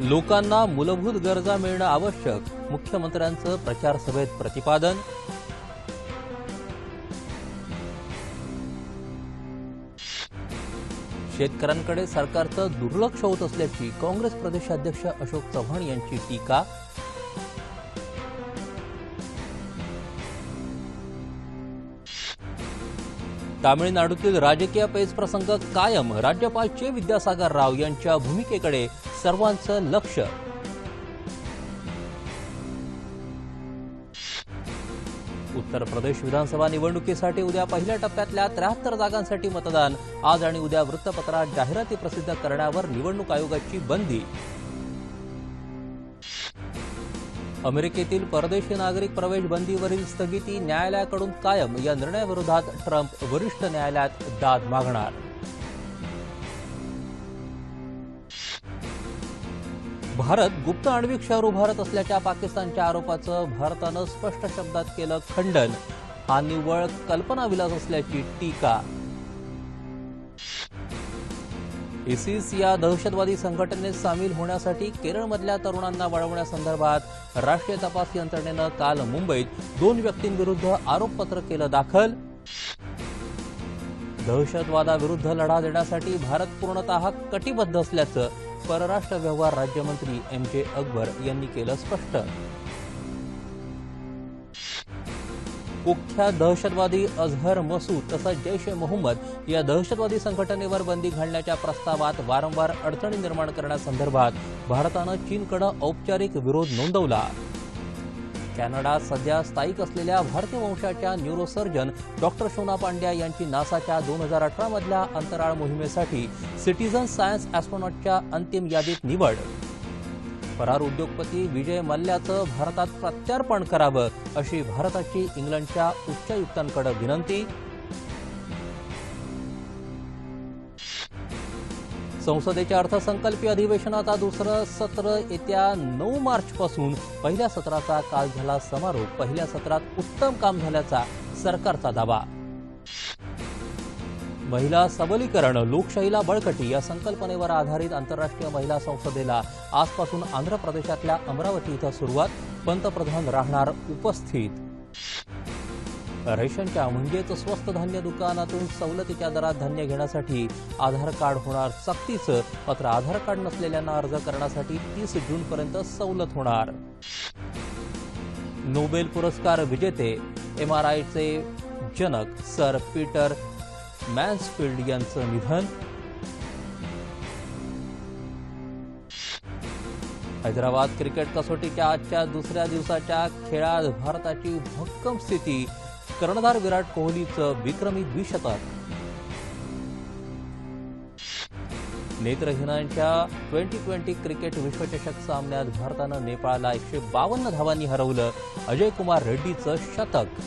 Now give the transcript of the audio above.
लोकांना मूलभूत गरजा मिळणं आवश्यक मुख्यमंत्र्यांचं प्रचार सभेत प्रतिपादन. शेतकऱ्यांकडे सरकारचं दुर्लक्ष होत असल्याची काँग्रेस प्रदेशाध्यक्ष अशोक चव्हाण यांची टीका. तामिळनाडूतील राजकीय पेच प्रसंग कायम. राज्यपाल चे विद्यासागर राव यांच्या भूमिकेकडे सर्वांचं लक्ष. उत्तर प्रदेश विधानसभा निवडणुकीसाठी उद्या पहिल्या टप्प्यातल्या त्र्याहत्तर जागांसाठी मतदान. आज आणि उद्या वृत्तपत्रात जाहिराती प्रसिद्ध करण्यावर निवडणूक आयोगाची बंदी. अमेरिकेतील परदेशी नागरिक प्रवेश बंदीवरील स्थगिती न्यायालयाकडून कायम या निर्णयाविरोधात ट्रम्प वरिष्ठ न्यायालयात दाद मागणार. भारत गुप्त आण्विक शहर उभारत असल्याच्या पाकिस्तानच्या आरोपाचं भारतानं स्पष्ट शब्दात केलं खंडन. हा निव्वळ कल्पनाविलास असल्याची टीका. इसिस या दहशतवादी संघटनेत सामील होण्यासाठी केरळमधल्या तरुणांना वळवण्यासंदर्भात राष्ट्रीय तपास यंत्रणेनं काल मुंबईत दोन व्यक्तींविरुद्ध आरोपपत्र केलं दाखल. दहशतवादाविरुद्ध लढा देण्यासाठी भारत पूर्णतः कटिबद्ध असल्याचं परराष्ट्र व्यवहार राज्यमंत्री एम जे अकबर यांनी केलं स्पष्ट. कुख्यात दहशतवादी अझहर मसूद तसंच जैश ए मोहम्मद या दहशतवादी संघटनेवर बंदी घालण्याच्या प्रस्तावात वारंवार अडचणी निर्माण करण्यासंदर्भात भारतानं चीनकडे औपचारिक विरोध नोंदवला. कॅनडात सध्या स्थायिक असलेल्या भारतीय वंशाच्या न्यूरोसर्जन डॉक्टर शोना पांड्या यांची नासाच्या दोन हजार अठरामधल्या अंतराळ मोहिमेसाठी सिटीझन सायन्स ॲस्ट्रॉनॉटच्या अंतिम यादीत निवड फरार उद्योगपती विजय मल्ल्याचं भारतात प्रत्यार्पण करावं अशी भारताची इंग्लंडच्या उच्चायुक्तांकडे विनंती. संसदेच्या अर्थसंकल्पीय अधिवेशनाचा दुसरं सत्र येत्या नऊ मार्चपासून. पहिल्या सत्राचा काल झाला समारोप. पहिल्या सत्रात उत्तम काम झाल्याचा सरकारचा दावा. महिला सबलीकरण लोकशाहीला बळकटी या संकल्पनेवर आधारित आंतरराष्ट्रीय महिला संसदेला आजपासून आंध्र प्रदेशातल्या अमरावती इथं सुरुवात. पंतप्रधान राहणार उपस्थित. रेशनच्या म्हणजेच स्वस्त धान्य दुकानातून सवलतीच्या दरात धान्य घेण्यासाठी आधार कार्ड होणार सक्तीचं. मात्र आधार कार्ड नसलेल्यांना अर्ज करण्यासाठी तीस जूनपर्यंत सवलत होणार. नोबेल पुरस्कार विजेते. एम आर आयचे जनक सर पीटर मॅन्सफिल्ड यांचं निधन. हैदराबाद क्रिकेट कसोटीच्या आजच्या दुसऱ्या दिवसाच्या खेळात भारताची भक्कम स्थिती. कर्णधार विराट कोहलीचं विक्रमी द्विशतक. नेत्रहीनांच्या ट्वेंटी ट्वेंटी क्रिकेट विश्वचषक सामन्यात भारतानं नेपाळला एकशे बावन्न धावांनी हरवलं. अजय कुमार रेड्डीचं शतक.